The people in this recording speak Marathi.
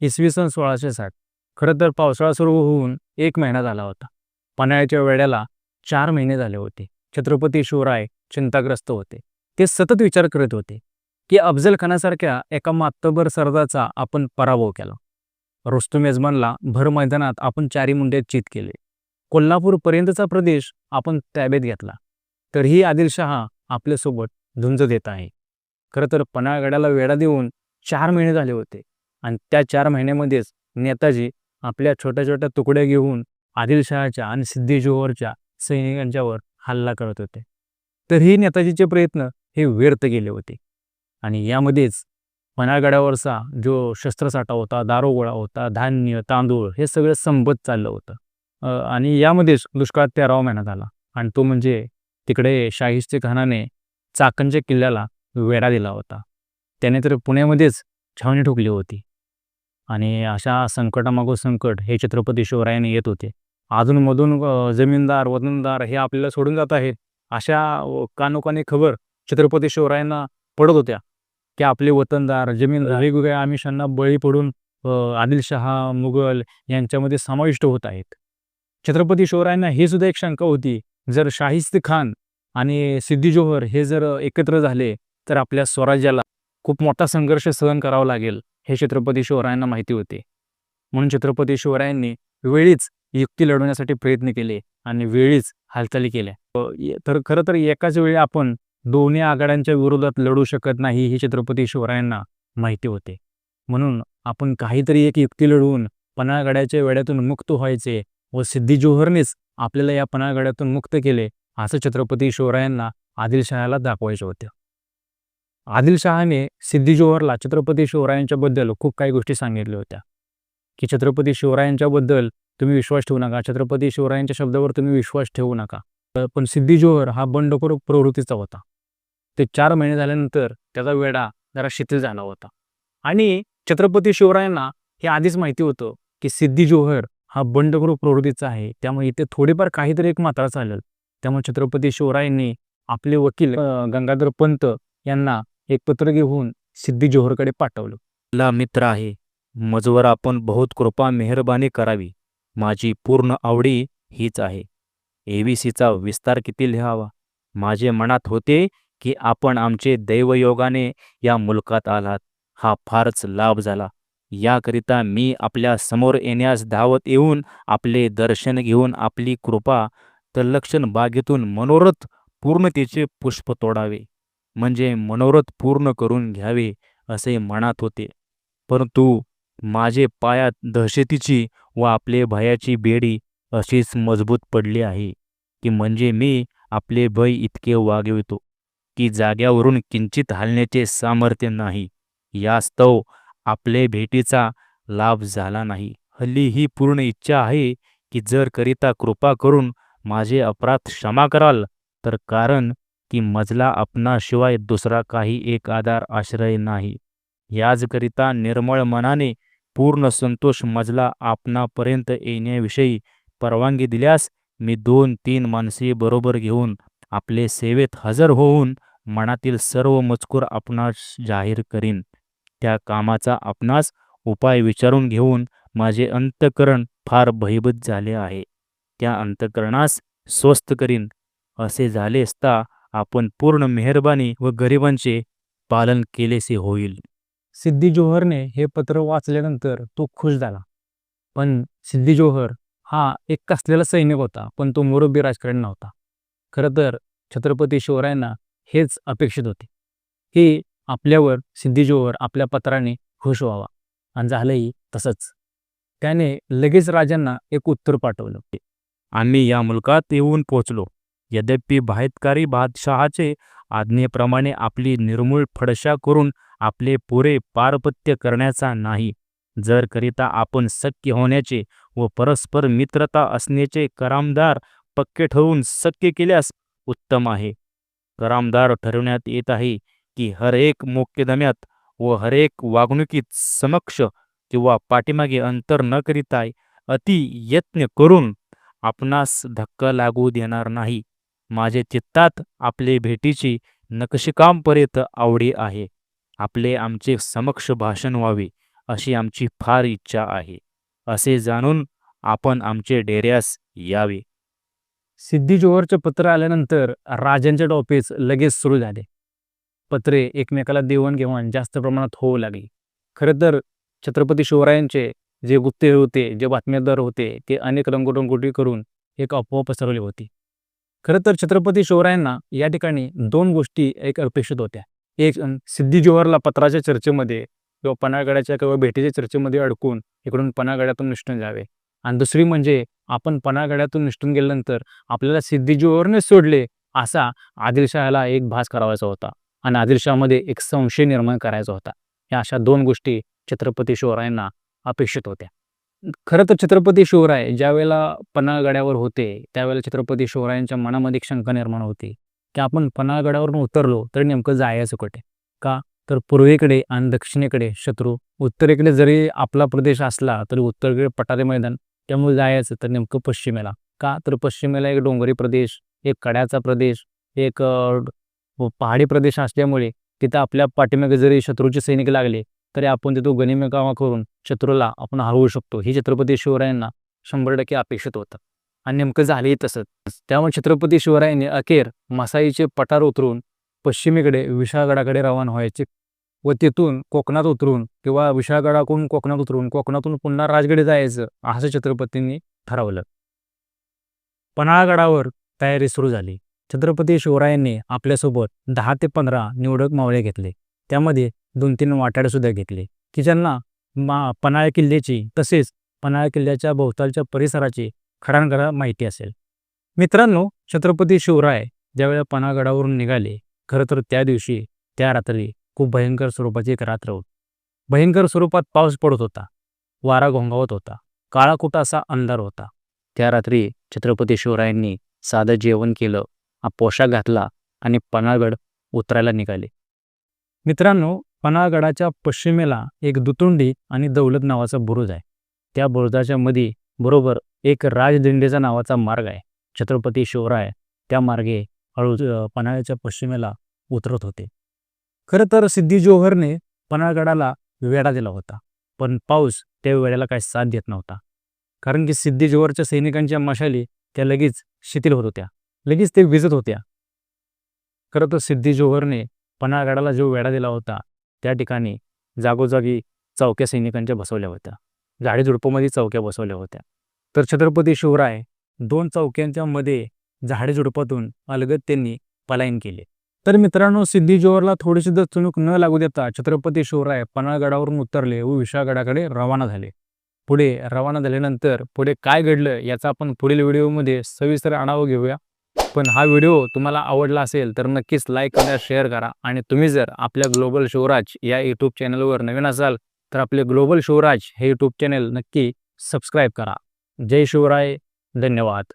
इसवी सन सोळाशे साठ. खरं तर पावसाळा सुरू होऊन एक महिना झाला होता. पन्हाळ्याच्या वेड्याला चार महिने झाले होते. छत्रपती शिवराय चिंताग्रस्त होते. ते सतत विचार करत होते की अफजल खानासारख्या एका मातबर सरदाचा आपण पराभव केला. रुस्तुम यजमानला भर मैदानात आपण चारी मुंडे चित केले. कोल्हापूरपर्यंतचा प्रदेश आपण ताब्यात घेतला. तरीही आदिलशहा आपल्यासोबत झुंज देत आहे. खरं तर पन्हाळगडाला वेढा देऊन चार महिने झाले होते. आणि त्या चार महिन्यामध्येच नेताजी आपल्या छोट्या छोट्या तुकड्या घेऊन आदिलशहाच्या आणि सिद्धी जोहरच्या सैनिकांच्यावर हल्ला करत होते. तरीही नेताजीचे प्रयत्न हे व्यर्थ गेले होते. आणि यामध्येच पन्हाळगडावरचा जो शस्त्रसाठा होता दारोगोळा होता धान्य तांदूळ हे सगळं संपत चाललं होतं. आणि यामध्येच दुष्काळ तेरावा महिन्यात आला आणि तो म्हणजे तिकडे शाहिस्ते खानाने चाकणच्या किल्ल्याला वेढा दिला होता. त्याने तर पुण्यामध्येच छावणी ठोकली होती. आणि अशा संकटामागो संकट हे छत्रपती शिवरायाने येत होते. अजूनमधून जमीनदार वतनदार हे आपल्याला सोडून जात आहेत अशा अ, कानोकानी खबर छत्रपती शिवरायांना पडत होत्या. की आपले वतनदार जमीनदार वेगवेगळ्या आमिषांना बळी पडून आदिलशहा मुघल यांच्यामध्ये समाविष्ट होत आहेत. छत्रपती शिवरायांना ही सुद्धा एक शंका होती जर शाहिस्त खान आणि सिद्धी जोहर हे जर एकत्र झाले तर आपल्या स्वराज्याला खूप मोठा संघर्ष सहन करावा लागेल. हे छत्रपती शिवरायांना माहिती होते. म्हणून छत्रपती शिवरायांनी वेळीच युक्ती लढवण्यासाठी प्रयत्न केले आणि वेळीच हालचाली केल्या. तर खरं तर एकाच वेळी आपण दोन्ही आघाड्यांच्या विरोधात लढू शकत नाही हे छत्रपती शिवरायांना माहिती होते. म्हणून आपण काहीतरी एक युक्ती लढवून पन्हाळगडाच्या वेड्यातून मुक्त व्हायचे व सिद्धी जोहरनेच आपल्याला या पन्हाळगडातून मुक्त केले असं छत्रपती शिवरायांना आदिलशहाला दाखवायचं होतं. आदिलशहाने सिद्धी जोहरला छत्रपती शिवरायांच्याबद्दल खूप काही गोष्टी सांगितल्या होत्या. की छत्रपती शिवरायांच्याबद्दल तुम्ही विश्वास ठेवू नका छत्रपती शिवरायांच्या शब्दावर तुम्ही विश्वास ठेवू नका. पण सिद्धी जोहर हा बंडखोर प्रवृत्तीचा होता. ते चार महिने झाल्यानंतर त्याचा वेढा जरा शिथिल झाला होता. आणि छत्रपती शिवरायांना हे आधीच माहिती होतं की सिद्धी जोहर हा बंडखोर प्रवृत्तीचा आहे. त्यामुळे इथे थोडेफार काहीतरी एक मात्रा चालेल. त्यामुळे छत्रपती शिवरायांनी आपले वकील गंगाधर पंत यांना एक पत्र घेऊन सिद्धी जोहरकडे पाठवलं. ला मित्र आहे. मजवर आपण बहुत कृपा मेहरबानी करावी. माझी पूर्ण आवडी हीच आहे. एव्हीसीचा विस्तार किती लिहावा? माझे मनात होते की आपण आमचे दैवयोगाने या मुलकात आलात. हा फारच लाभ झाला. याकरिता मी आपल्यासमोर येण्यास धावत येऊन आपले दर्शन घेऊन आपली कृपा तल्लक्षण बागेतून मनोरथ पूर्णतेचे पुष्प तोडावे. म्हणजे मनोरथ पूर्ण करून घ्यावे असे मनात होते. परंतु माझे पायात दहशतीची व आपले भयाची बेडी अशीच मजबूत पडली आहे की म्हणजे मी आपले भय इतके वागवितो की जाग्यावरून किंचित हलण्याचे सामर्थ्य नाही. यास्तव आपले भेटीचा लाभ झाला नाही. हल्ली ही पूर्ण इच्छा आहे की जर करिता कृपा करून माझे अपराध क्षमा कराल तर कारण की मजला आपणाशिवाय दुसरा काही एक आधार आश्रय नाही. याचकरिता निर्मळ मनाने पूर्ण संतोष मजला आपणापर्यंत येण्याविषयी परवानगी दिल्यास मी दोन तीन माणसे बरोबर घेऊन आपले सेवेत हजर होऊन मनातील सर्व मजकूर आपणास जाहीर करीन. त्या कामाचा आपणास उपाय विचारून घेऊन माझे अंतकरण फार भयभीत झाले आहे. त्या अंतकरणास स्वस्थ करीन. असे झाले असता आपण पूर्ण मेहरबानी व गरिबांचे पालन केलेसे होईल. सिद्धी जोहरने हे पत्र वाचल्यानंतर तो खुश झाला. पण सिद्धी जोहर हा एक कसलेला सैनिक होता पण तो मुरब्बी राजकारण नव्हता. खरं तर छत्रपती शिवरायांना हेच अपेक्षित होते की आपल्यावर सिद्धी जोहर आपल्या पत्राने खुश व्हावा. आणि झालंही तसंच. त्याने लगेच राजांना एक उत्तर पाठवलं. आम्ही या मुलकात येऊन पोचलो यद्यपि बाहेतकारी बादशहाचे आज्ञेप्रमाणे आपली निर्मूळ फडशा करून आपले पुरे पारपत्य करण्याचा नाही जर करिता आपण सख्य होण्याचे व परस्पर मित्रता असण्याचे करामदार पक्के ठरवून सख्य केल्यास उत्तम आहे. करामदार ठरवण्यात येत आहे की हरेक मोक्यदम्यात व हरेक वागणुकीत समक्ष किंवा पाठीमागे अंतर न करिता अति यत्न करून आपणास धक्का लागू देणार नाही. माझे चित्तात आपले भेटीची नक्षीकामपर्यंत आवडी आहे. आपले आमचे समक्ष भाषण व्हावे अशी आमची फार इच्छा आहे. असे जाणून आपण आमचे डेऱ्यास यावे. सिद्धी जोहरचे पत्र आल्यानंतर राजांचे टॉपिक्स लगेच सुरू झाले. पत्रे एकमेकाला देवाणघेवाण जास्त प्रमाणात होऊ लागली. खरं तर छत्रपती शिवरायांचे जे गुप्ते होते जे बातमीदार होते ते अनेक रंगोटंगोटी करून एक अफवा पसरवली होती. खरं तर छत्रपती शिवरायांना या ठिकाणी दोन गोष्टी एक अपेक्षित होत्या. एक सिद्धी जोहरला पत्राच्या चर्चेमध्ये किंवा पन्हाळगडाच्या किंवा भेटीच्या चर्चेमध्ये अडकून इकडून पन्हाळगडातून निष्ठून जावे. आणि दुसरी म्हणजे आपण पन्हाळगडातून निष्ठून गेल्यानंतर आपल्याला सिद्धी जोहरने सोडले असा आदिलशहाला एक भास करावायचा होता. आणि आदिलशहामध्ये एक संशय निर्माण करायचा होता. या अशा दोन गोष्टी छत्रपती शिवरायांना अपेक्षित होत्या. खरं तर छत्रपती शिवराय ज्या वेळेला पन्हाळगडावर होते त्यावेळेला छत्रपती शिवरायांच्या मनामध्ये एक शंका निर्माण होती की आपण पन्हाळगडावरून उतरलो तर नेमकं जायचं कुठे? का? तर पूर्वेकडे आणि दक्षिणेकडे शत्रू उत्तरेकडे जरी आपला प्रदेश असला तरी उत्तरेकडे पठारे मैदान त्यामुळे जायचं तर नेमकं पश्चिमेला. का? तर पश्चिमेला एक डोंगरी प्रदेश एक कड्याचा प्रदेश एक पहाडी प्रदेश असल्यामुळे तिथं आपल्या पाठीमागे जरी शत्रूचे सैनिक लागले तरी आपण तिथं गनिमेकावा करून शत्रूला आपण हरवू शकतो. ही छत्रपती शिवरायांना शंभर टक्के अपेक्षित होतं. आणि नेमकं झालंही तसंच. त्यामुळे छत्रपती शिवरायांनी अखेर मसाईचे पठार उतरून पश्चिमेकडे विशाळगडाकडे रवाना व्हायचे व तिथून कोकणात उतरून किंवा विशाळगडाकडून कोकणात उतरून कोकणातून पुन्हा राजगडे जायचं असं छत्रपतींनी ठरवलं. पन्हाळगडावर तयारी सुरू झाली. छत्रपती शिवरायांनी आपल्यासोबत दहा ते पंधरा निवडक मावळे घेतले. त्यामध्ये दोन तीन वाटाडेसुद्धा घेतले की ज्यांना मा पन्हाळ किल्ल्याची तसेच पन्हाळ किल्ल्याच्या भोवतालच्या परिसराची खडानखडा माहिती असेल. मित्रांनो छत्रपती शिवराय ज्यावेळेला पन्हाळगडावरून निघाले खरं तर त्या दिवशी त्या रात्री खूप भयंकर स्वरूपाची एक रात्र होती. भयंकर स्वरूपात पाऊस पडत होता वारा घोंगावत होता काळा कुटा असा अंधार होता. त्या रात्री छत्रपती शिवरायांनी साधं जेवण केलं हा पोशाख घातला आणि पन्हाळगड उतरायला निघाले. मित्रांनो पन्हाळगडाच्या पश्चिमेला एक दुतुंडी आणि दौलत नावाचा बुरुज आहे. त्या बुरुजाच्या मध्ये बरोबर एक राजदिंडीचा नावाचा मार्ग आहे. छत्रपती शिवराय त्या मार्गे हळू पन्हाळ्याच्या पश्चिमेला उतरत होते. खरं तर सिद्धी जोहरने पन्हाळगडाला वेढा दिला होता पण पाऊस त्या वेळेला काही साथ देत नव्हता. कारण की सिद्धी जोहरच्या सैनिकांच्या मशाली त्या लगेच शिथिल होत होत्या लगेच ते विजत होत्या. खरं तर सिद्धी जोहरने पन्हाळगडाला जो वेढा दिला होता त्या ठिकाणी जागोजागी चौक्या सैनिकांच्या बसवल्या होत्या. झाडेझुडपामध्ये चौक्या बसवल्या होत्या. तर छत्रपती शिवराय दोन चौक्यांच्या मध्ये झाडेझुडपातून अलगद त्यांनी पलायन केले. तर मित्रांनो सिद्धी जोहरला थोडीशी दचणूक चुणूक न लागू देता छत्रपती शिवराय पन्हाळगडावरून उतरले व विशाळगडाकडे रवाना झाले. पुढे रवाना झाल्यानंतर पुढे काय घडलं याचा आपण पुढील व्हिडिओमध्ये सविस्तर आढावा घेऊया. पण हा व्हिडिओ तुम्हाला आवडला असेल तर नक्कीच लाईक करा शेअर करा आणि तुम्ही जर आपल्या ग्लोबल शिवराज या यूट्यूब चॅनलवर नवीन असाल तर आपले ग्लोबल शिवराज हे यूट्यूब चॅनल नक्की सबस्क्राईब करा. जय शिवराय. धन्यवाद.